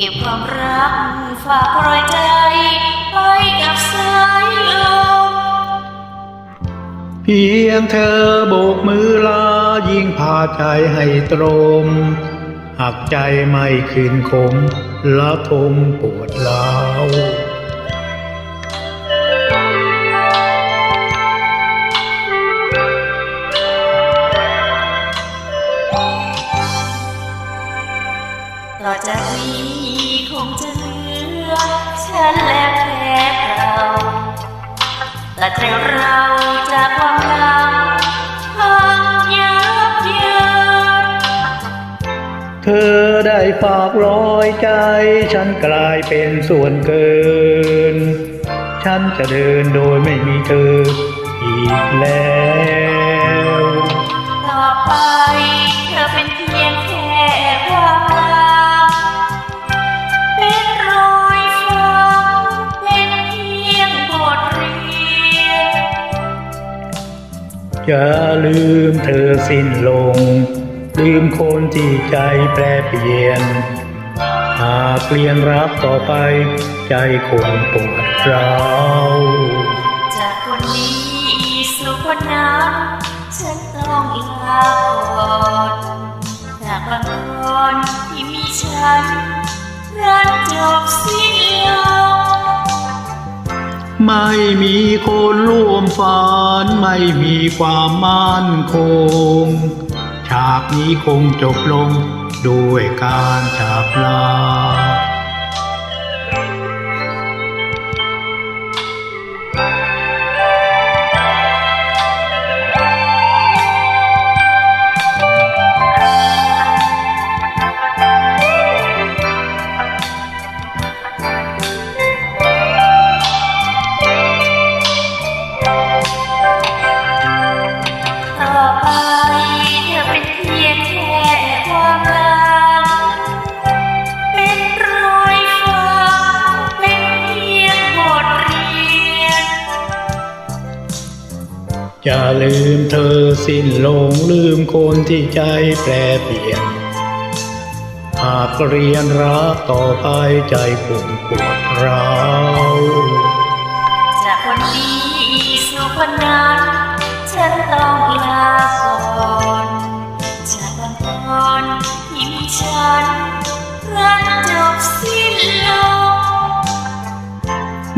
ก็บความรักฝากรอยใจไปกับสายลมเพียงเธอโบกมือลายิ่งพาใจให้ตรมหักใจไม่คืนคมละทมปวดร้าว ต่อจากนี้คงจะเหลือ ฉันและแค่เราแต่ใจเราจากความเหงาพังยับเยินเธอได้ฝากร้อยใจ ฉันกลายเป็นส่วนเกิน ฉันจะเดินโดยไม่มีเธออีกแล้ว อย่าลืมเธอสิ้นลง ลืมคนที่ใจแปรเปลี่ยน หากเปลี่ยนรักต่อไป ใจคงปวดร้าวจากคนนี้สู่คนนั้นฉันต้องลาก่อนจากบางคนที่มีฉันรันจบสิ้น ไม่มีคนร่วมฝันไม่มีความมั่นคง ฉากนี้คงจบลงด้วยการจากลา อย่าลืมเธอสิ้นลงลืมคนที่ใจแปรเปลี่ยน หากเรียนรักต่อไปใจคงปวดร้าวจากคนนี้สู่คนนั้น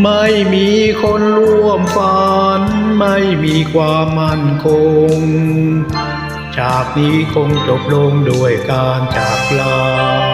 ไม่มีคนร่วมฝัน ไม่มีความมั่นคง จากนี้คงจบลงด้วยการจากลา